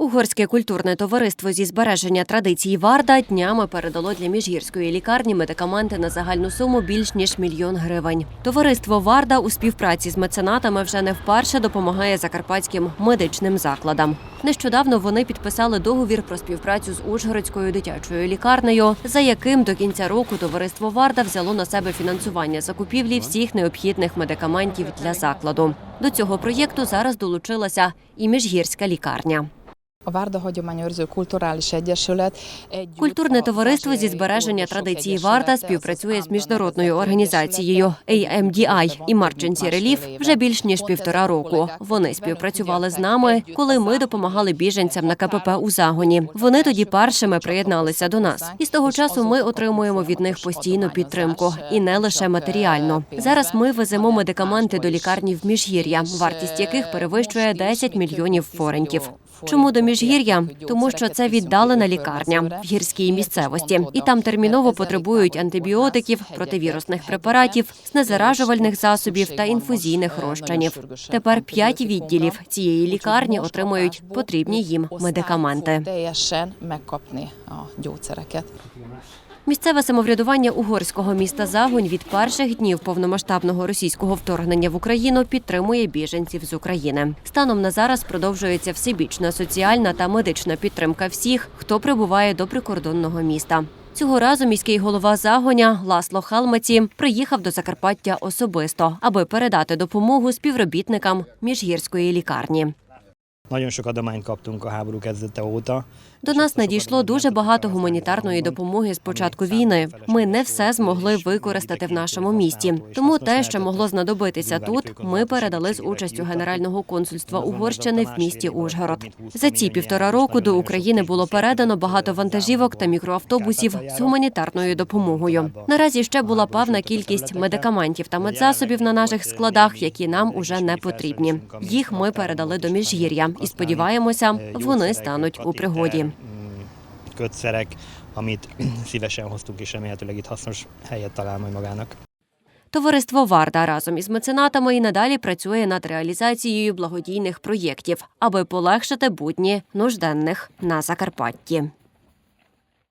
Угорське культурне товариство зі збереження традицій Варда днями передало для міжгірської лікарні медикаменти на загальну суму більш ніж мільйон гривень. Товариство Варда у співпраці з меценатами вже не вперше допомагає закарпатським медичним закладам. Нещодавно вони підписали договір про співпрацю з Ужгородською дитячою лікарнею, за яким до кінця року товариство Варда взяло на себе фінансування закупівлі всіх необхідних медикаментів для закладу. До цього проєкту зараз долучилася і міжгірська лікарня. A Várda Hagyományőrző Kulturális Egyesület Культурне товариство зі збереження традиції Варда співпрацює з міжнародною організацією AMDI і Emergency Relief вже більш ніж півтора року. Вони співпрацювали з нами, коли ми допомагали біженцям на КПП у загоні. Вони тоді першими приєдналися до нас. І з того часу ми отримуємо від них постійну підтримку, і не лише матеріально. Зараз ми веземо медикаменти до лікарні в міжгір'я, вартість яких перевищує 10 мільйонів форентів. Чому до міжгір'я? Тому що це віддалена лікарня в гірській місцевості, і там терміново потребують антибіотиків, противірусних препаратів, знезаражувальних засобів та інфузійних розчинів. Тепер п'ять відділів цієї лікарні отримують потрібні їм медикаменти. Місцеве самоврядування угорського міста Загонь від перших днів повномасштабного російського вторгнення в Україну підтримує біженців з України. Станом на зараз продовжується всебічна соціальна та медична підтримка всіх, хто прибуває до прикордонного міста. Цього разу міський голова Загоня Ласло Халмаці приїхав до Закарпаття особисто, аби передати допомогу співробітникам міжгірської лікарні. Nagyon sok. До нас надійшло дуже багато гуманітарної допомоги з початку війни. Ми не все змогли використати в нашому місті. Тому те, що могло знадобитися тут, ми передали з участю Генерального консульства Угорщини в місті Ужгород. За ці півтора року до України було передано багато вантажівок та мікроавтобусів з гуманітарною допомогою. Наразі ще була певна кількість медикаментів та медзасобів на наших складах, які нам уже не потрібні. Їх ми передали до міжгір'я і сподіваємося, вони стануть у пригоді. Kötszerek, amit szívesen hoztunk, és remélhetőleg itt hasznos helyet talál majd magának. Товариство Варда разом із меценатами і надалі працює над реалізацією благодійних проєктів, аби полегшити будні нужденних на Закарпатті.